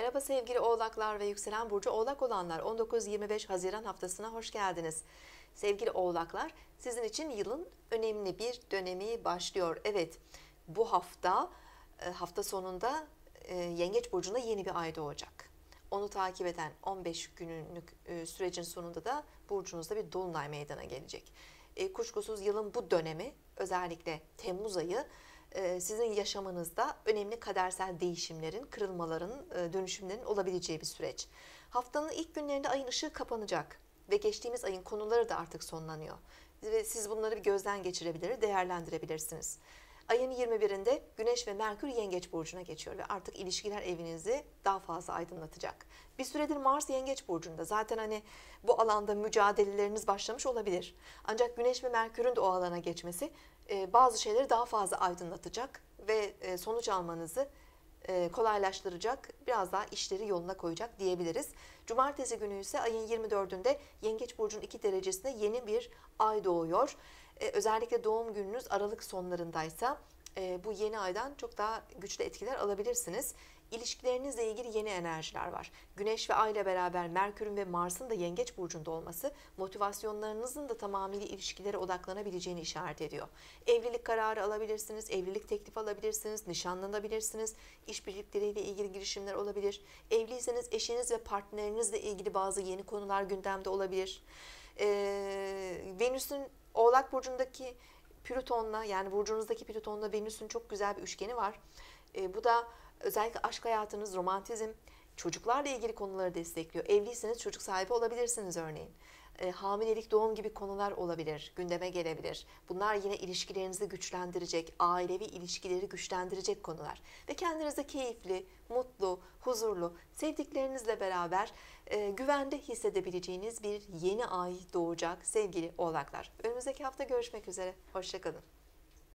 Merhaba sevgili oğlaklar ve yükselen burcu oğlak olanlar 19-25 Haziran haftasına hoş geldiniz. Sevgili oğlaklar sizin için yılın önemli bir dönemi başlıyor. Evet bu hafta e, hafta sonunda e, Yengeç Burcu'nda yeni bir ay doğacak. Onu takip eden 15 günlük e, sürecin sonunda da burcunuzda bir dolunay meydana gelecek. Kuşkusuz yılın bu dönemi özellikle Temmuz ayı sizin yaşamınızda önemli kadersel değişimlerin, kırılmaların, e, dönüşümlerin olabileceği bir süreç. Haftanın ilk günlerinde ayın ışığı kapanacak ve geçtiğimiz ayın konuları da artık sonlanıyor. Ve siz bunları bir gözden geçirebilir, değerlendirebilirsiniz. Ayın 21'inde Güneş ve Merkür Yengeç Burcu'na geçiyor ve artık ilişkiler evinizi daha fazla aydınlatacak. Bir süredir Mars Yengeç Burcu'nda. Zaten hani bu alanda mücadeleleriniz başlamış olabilir. Ancak Güneş ve Merkür'ün de o alana geçmesi e, bazı şeyleri daha fazla aydınlatacak ve e, sonuç almanızı e, kolaylaştıracak, biraz daha işleri yoluna koyacak diyebiliriz. Cumartesi günü ise ayın 24'ünde Yengeç Burcu'nun 2 derecesinde yeni bir ay doğuyor. Özellikle doğum gününüz Aralık sonlarındaysa bu yeni aydan çok daha güçlü etkiler alabilirsiniz. İlişkilerinizle ilgili yeni enerjiler var. Güneş ve Ay ile beraber Merkür'ün ve Mars'ın da Yengeç burcunda olması motivasyonlarınızın da tamamıyla ilişkilere odaklanabileceğini işaret ediyor. Evlilik kararı alabilirsiniz, evlilik teklifi alabilirsiniz, nişanlanabilirsiniz, işbirlikleriyle ilgili girişimler olabilir. Evliyseniz eşiniz ve partnerinizle ilgili bazı yeni konular gündemde olabilir. Ee, Venüs'ün Oğlak burcundaki Plüton'la yani burcunuzdaki Plüton'la Venüs'ün çok güzel bir üçgeni var. E, bu da özellikle aşk hayatınız, romantizm, çocuklarla ilgili konuları destekliyor. Evliyseniz çocuk sahibi olabilirsiniz örneğin. E, hamilelik, doğum gibi konular olabilir, gündeme gelebilir. Bunlar yine ilişkilerinizi güçlendirecek, ailevi ilişkileri güçlendirecek konular. Ve kendinizi keyifli, mutlu, huzurlu, sevdiklerinizle beraber e, güvende hissedebileceğiniz bir yeni ay doğacak sevgili oğlaklar. Önümüzdeki hafta görüşmek üzere. Hoşçakalın.